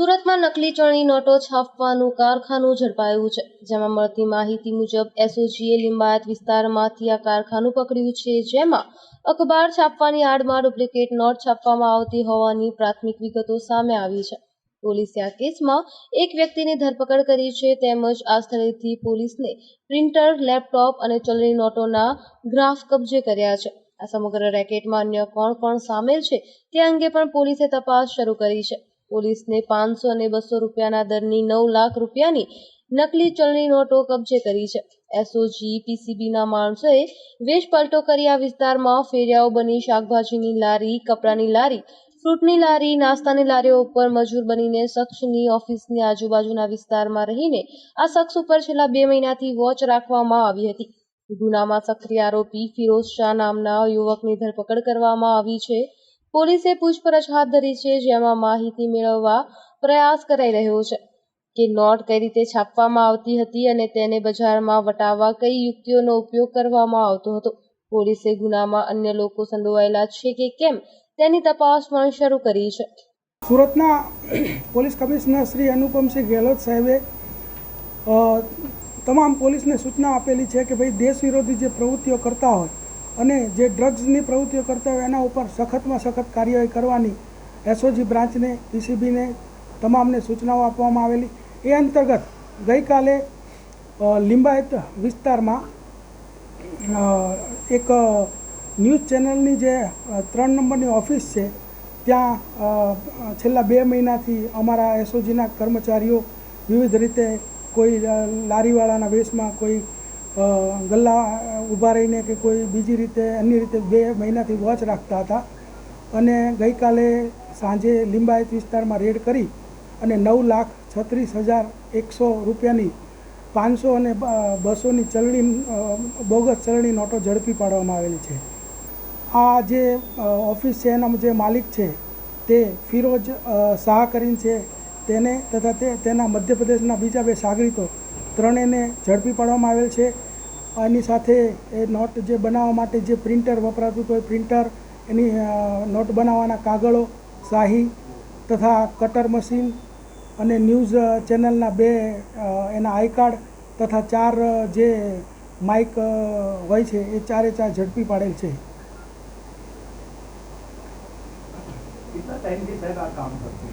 સુરતમાં નકલી ચણી નોટો છાપવાનું કારખાનું ઝડપાયું છે, જેમાં મળતી માહિતી મુજબ એસઓજીએ લિંબાયત વિસ્તારમાંથી આ કારખાનું પકડ્યું છે, જેમાં અખબાર છાપવાની આડમાં ડુપ્લિકેટ નોટ છાપવામાં આવતી હોવાની પ્રાથમિક વિગતો સામે આવી છે. પોલીસે આ કેસમાં એક વ્યક્તિની ધરપકડ કરી છે, તેમજ આ સ્થળેથી પોલીસને પ્રિન્ટર, લેપટોપ અને ચલણી નોટોના ગ્રાફ કબજે કર્યા છે. આ સમગ્ર રેકેટમાં અન્ય કોણ કોણ સામેલ છે, તે અંગે પણ પોલીસે તપાસ શરૂ કરી છે. પોલીસને પાંચસો અને બસો રૂપિયાના દરની નવ લાખ રૂપિયાની નકલી ચલણી નોટો કબજે કરી છે. એસઓજી પીસીબીના માણસોએ વેશપલટો કરી આ વિસ્તારમાં ફેરિયાઓ બની, શાકભાજીની લારી, કપડાની લારી, ફ્રૂટની લારી, નાસ્તાની લારીઓ ઉપર મજૂર બનીને શખ્સની ઓફિસની આજુબાજુના વિસ્તારમાં રહીને આ શખ્સ ઉપર છેલ્લા બે મહિનાથી વોચ રાખવામાં આવી હતી. ગુનામાં સક્રિય આરોપી ફિરોઝ શાહ નામના યુવકની ધરપકડ કરવામાં આવી છે. પોલીસે પૂછપરછ હાથ ધરી છે, જેમાં માહિતી મેળવવા પ્રયાસ કરાઈ રહ્યો છે કે નોટ કઈ રીતે છાપવામાં આવતી હતી અને તેને બજારમાં વટાવવા કઈ યુક્તિઓનો ઉપયોગ કરવામાં આવતો હતો. પોલીસે ગુનામાં અન્ય લોકો સંડોવાયેલા છે કે કેમ તેની તપાસ પણ શરૂ કરી છે. સુરતના પોલીસ કમિશનર શ્રી અનુપમસિંહ ગેહલોત સાહેબે તમામ પોલીસને સૂચના આપેલી છે કે ભાઈ, દેશ વિરોધી જે પ્રવૃત્તિઓ કરતા હોય અને જે ડ્રગ્સની પ્રવૃત્તિઓ કરતા હોય એના ઉપર સખતમાં સખત કાર્યવાહી કરવાની એસઓજી બ્રાન્ચને પીસીબીને તમામને સૂચનાઓ આપવામાં આવેલી. એ અંતર્ગત ગઈકાલે લિંબાયત વિસ્તારમાં એક ન્યૂઝ ચેનલની જે ત્રણ નંબરની ઓફિસ છે, ત્યાં છેલ્લા બે મહિનાથી અમારા એસઓજીના કર્મચારીઓ વિવિધ રીતે કોઈ લારીવાળાના વેશમાં કોઈ ગલ્લા ઊભા રહીને કે કોઈ બીજી રીતે, અન્ય રીતે બે મહિનાથી વોચ રાખતા હતા. અને ગઈકાલે સાંજે લિંબાયત વિસ્તારમાં રેડ કરી અને નવ લાખ છત્રીસ હજાર એકસો રૂપિયાની પાંચસો અને બસોની ચલણી બોગસ ચલણી નોટો ઝડપી પાડવામાં આવેલી છે. આ જે ઓફિસ છે એના જે માલિક છે, તે ફિરોજ શાહ કરીને છે. તેને તથા તે, તેના મધ્યપ્રદેશના બીજા બે સાગરીતો ત્રણેયને ઝડપી પાડવામાં આવેલ છે. એની સાથે એ નોટ જે બનાવવા માટે જે પ્રિન્ટર વપરાતું હતું, એ પ્રિન્ટર, એની નોટ બનાવવાના કાગળો, શાહી તથા કટર મશીન અને ન્યૂઝ ચેનલના બે એના આઈ કાર્ડ તથા ચાર જે માઇક હોય છે, એ ચારે ચાર ઝડપી પાડેલ છે. કેટલા ટાઈમથી સાહેબ આ કામ કરતું?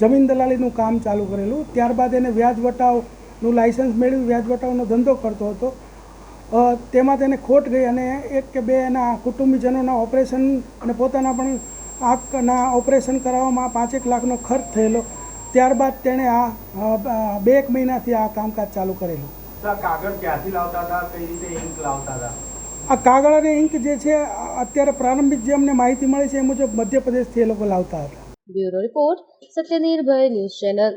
જમીન દલાલીનું કામ ચાલુ કરેલું. ત્યારબાદ એને વ્યાજ વટાવનું લાઇસન્સ મેળવી વ્યાજ વટાવનો ધંધો કરતો હતો. તેમાં તેને ખોટ ગઈ અને એક કે બે એના કુટુંબીજનોના ઓપરેશન અને પોતાના પણ આંખના ઓપરેશન કરાવવામાં પાંચેક લાખનો ખર્ચ થયેલો. ત્યારબાદ તેણે આ બે એક મહિનાથી આ કામકાજ ચાલુ કરેલું. કાગળ ક્યાંથી લાવતા હતા? કઈ રીતે ઇંક લાવતા હતા? આ કાગળ અને ઇંક જે છે અત્યારે પ્રારંભિક જે અમને માહિતી મળી છે એ મુજબ મધ્યપ્રદેશથી એ લોકો લાવતા હતા. Bureau report Satyanirbhay news channel.